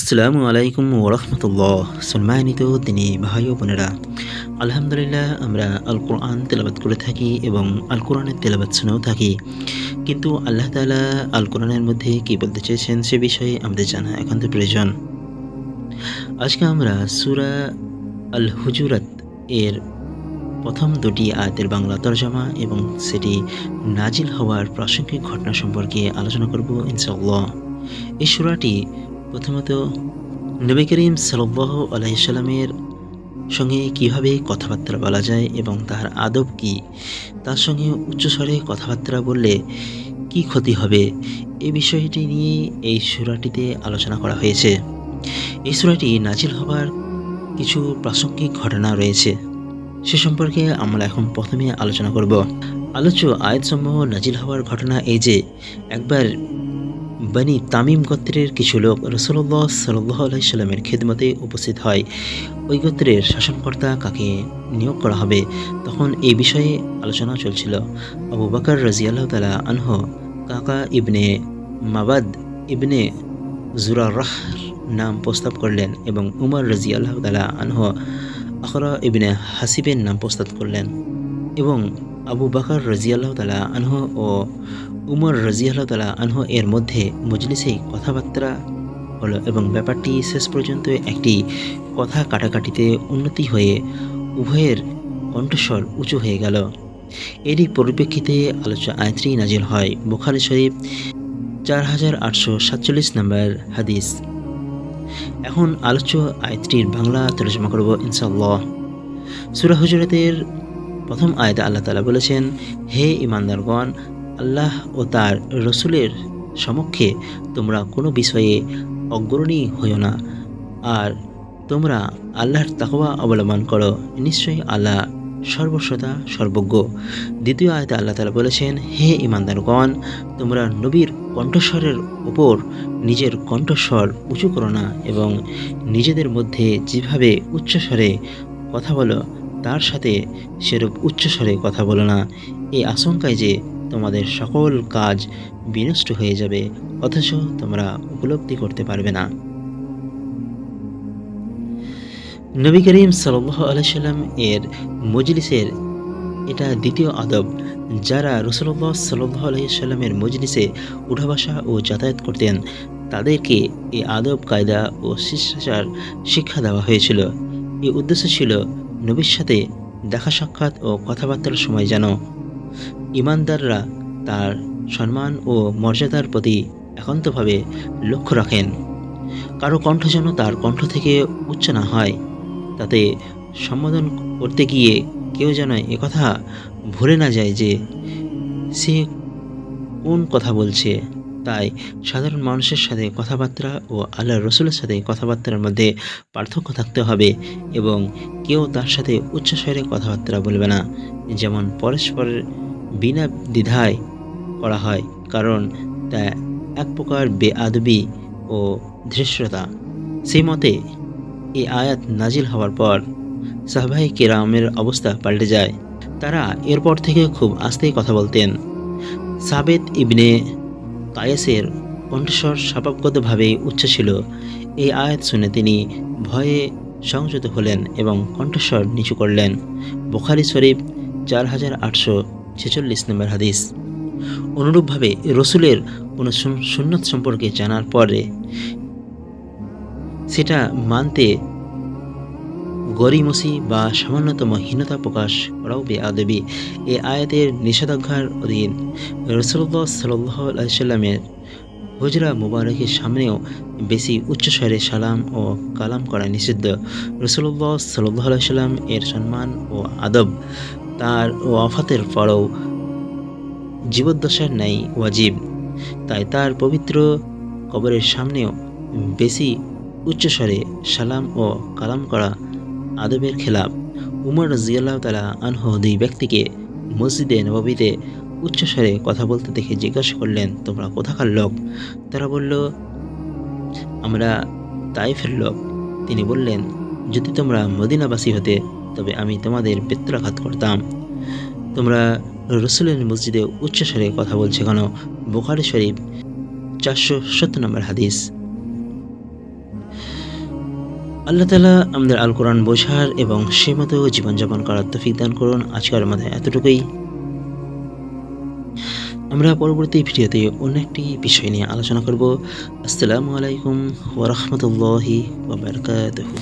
আসসালামু আলাইকুম ওরহমতুল্লাহ সম্মানিত তিনি ভাই ও বোনেরা, আলহামদুলিল্লাহ আমরা আল কোরআন তেলাবাত করে থাকি এবং আল কোরআনের তেলাবাত শুনেও থাকি। কিন্তু আল্লাহ তালা আল কোরআনের মধ্যে কী বলতে চেয়েছেন সে বিষয়ে আমাদের জানা একান্ত প্রয়োজন। আজকে আমরা সুরা আল হুজুরাত এর প্রথম দুটি আয়াতের বাংলা তর্জমা এবং সেটি নাজিল হওয়ার প্রাসঙ্গিক ঘটনা সম্পর্কে আলোচনা করব ইনশাআল্লাহ। এই সুরাটি প্রথমত, নবী করিম সাল্লাহ আলাইসাল্লামের সঙ্গে কীভাবে কথাবার্তা বলা যায় এবং তার আদব কী, তার সঙ্গে উচ্চস্বরে কথাবার্তা বললে কি ক্ষতি হবে এই বিষয়টি নিয়ে এই সুরাটিতে আলোচনা করা হয়েছে। এই সুরাটি নাজিল হবার কিছু প্রাসঙ্গিক ঘটনা রয়েছে। সে সম্পর্কে আমরা এখন প্রথমে আলোচনা করব। আলোচ্য আয়াতসমূহ নাজিল হওয়ার ঘটনা এই যে, একবার বানি তামিম গোত্রের কিছু লোক রসুল্লাহ সাল্লাহ আলাইসাল্লামের খেদমতে উপস্থিত হয়। ওই গোত্রের শাসনকর্তা কাকে নিয়োগ করা হবে তখন এই বিষয়ে আলোচনা চলছিল। আবু বাকর রাজিয়াল্লাহ তালা আনহ, কাকা ইবনে মাবাদ ইবনে জুরারাহ নাম প্রস্তাব করলেন এবং উমর রাজি আল্লাহ তালা আনহ, আখরা ইবনে হাসিবের নাম প্রস্তাব করলেন। এবং আবু বাকর রাজিয়াল্লাহ তালা আনহ ও উমর রাজিয়াল্লাহ তালা আনহ এর মধ্যে মজলিসেই কথাবার্তা হলো এবং ব্যাপারটি শেষ পর্যন্ত একটি কথা কাটাকাটিতে উন্নতি হয়ে উভয়ের কণ্ঠস্বর উঁচু হয়ে গেল। এরই পরিপ্রেক্ষিতে আলোচ্য আয়ত্রী নাজিল হয় বুখারি শরীফ চার হাজার আটশো সাতচল্লিশ নম্বর হাদিস। এখন আলোচ্য আয়ত্রীর বাংলা তর্জমা করব ইনশাল্লাহ সুরা হুজরতের প্রথম আয়তে আল্লাহ তালা বলেছেন, হে ইমানদারগণ আল্লাহ ও তার রসুলের সমক্ষে তোমরা কোনো বিষয়ে অগ্রণী হইও না। আর তোমরা আল্লাহর তাকওয়া অবলম্বন করো। নিশ্চয়ই আল্লাহ সর্বশ্রোতা, সর্বজ্ঞ। দ্বিতীয় আয়তে আল্লাহ তালা বলেছেন, হে ইমানদারগণ তোমরা নবীর কণ্ঠস্বরের ওপর নিজের কণ্ঠস্বর উঁচু করো না এবং নিজেদের মধ্যে যেভাবে উচ্চস্বরে কথা বলো তার সাথে সেরূপ উচ্চস্বরে কথা বলো না। এই আশঙ্কায় যে তোমাদের সকল কাজ বিনষ্ট হয়ে যাবে, অথচ তোমরা উপলব্ধি করতে পারবে না। নবী করিম সাল্লাহ আলাইসাল্লাম এর মজলিসের এটা দ্বিতীয় আদব, যারা রসুল্লাহ সাল্লাহ আলাইসাল্লামের মজলিসে উঠাবাসা ও যাতায়াত করতেন, তাদেরকে এই আদব, কায়দা ও শিষ্টাচার শিক্ষা দেওয়া হয়েছিল। এই উদ্দেশ্য ছিল নবীর সাথে দেখা সাক্ষাৎ ও কথাবার্তার সময় যেন ইমানদাররা তার সম্মান ও মর্যাদার প্রতি একান্তভাবে লক্ষ্য রাখেন। কারও কণ্ঠ যেন তার কণ্ঠ থেকে উচ্চ না হয়, তাতে সম্বোধন করতে গিয়ে কেউ যেন একথা ভুলে না যায় যে সে কোন কথা বলছে। তাই সাধারণ মানুষের সাথে কথাবার্তা ও আল্লাহ রসুলের সাথে কথাবার্তার মধ্যে পার্থক্য থাকতে হবে এবং কেউ তার সাথে উচ্চস্বরে কথাবার্তা বলবে না। যেমন পরস্পরের বিনা দ্বিধায় করা হয়, কারণ তা এক প্রকার বেআদবি ও ধৃষ্টতা। সেই মতে এই আয়াত নাজিল হওয়ার পর সাহবাই কেরামের অবস্থা পাল্টে যায়। তারা এরপর থেকে খুব আস্তেই কথা বলতেন। সাবেদ ইবনে কায়েসের কণ্ঠস্বর স্বভাবগতভাবেই উচ্চ ছিল। এই আয়াত শুনে তিনি ভয়ে সংযত হলেন এবং কণ্ঠস্বর নিচু করলেন। বোখারি শরীফ চার হাজার আটশো ছেচল্লিশ নম্বর হাদিস। অনুরূপভাবে রসুলের কোনো সুন্নত সম্পর্কে জানার পরে সেটা মানতে গরিমসি বা সামান্যতম হীনতা প্রকাশ করাও বেআবি এ আয়াতের নিষেধাজ্ঞার অধীন রসুল্লাহ সাল্লাহ আলাইসাল্লামের হুজরা মুবারকের সামনেও বেশি উচ্চস্বরে সালাম ও কালাম করা নিষিদ্ধ। রসুল্লাহ সাল্লাহ আলাইসাল্লাম এর সম্মান ও আদব, তার ও ওয়াফাতের পরও জীবদ্দশার ন্যায় ওয়াজিব। তাই তার পবিত্র কবরের সামনেও বেশি উচ্চস্বরে সালাম ও কালাম করা আদবের খেলাপ। উমর রাজিয়াল্লাহ তালা আনহ দুই ব্যক্তিকে মসজিদে নবাবিতে উচ্চস্বরে কথা বলতে দেখে জিজ্ঞাসা করলেন, তোমরা কোথাকার লোক? তারা বলল, আমরা তাইফের লোক। তিনি বললেন, যদি তোমরা মদিনাবাসী হতে, তবে আমি তোমাদের বেত্রাঘাত করতাম। তোমরা রসুলের মসজিদে উচ্চস্বরে কথা বলছে কেন? বোখারি শরীফ চারশো সত্তর নম্বর হাদিস। আল্লাহ তালা আমাদের আল কোরআন বোঝার এবং সে মতো জীবনযাপন করার তফিক দান করুন আজকের মধ্যে এতটুকুই। আমরা পরবর্তী ভিডিওতে অন্য একটি বিষয় নিয়ে আলোচনা করব। আসসালামু আলাইকুম ওরহমতুল্লাহি ওবরকাতহু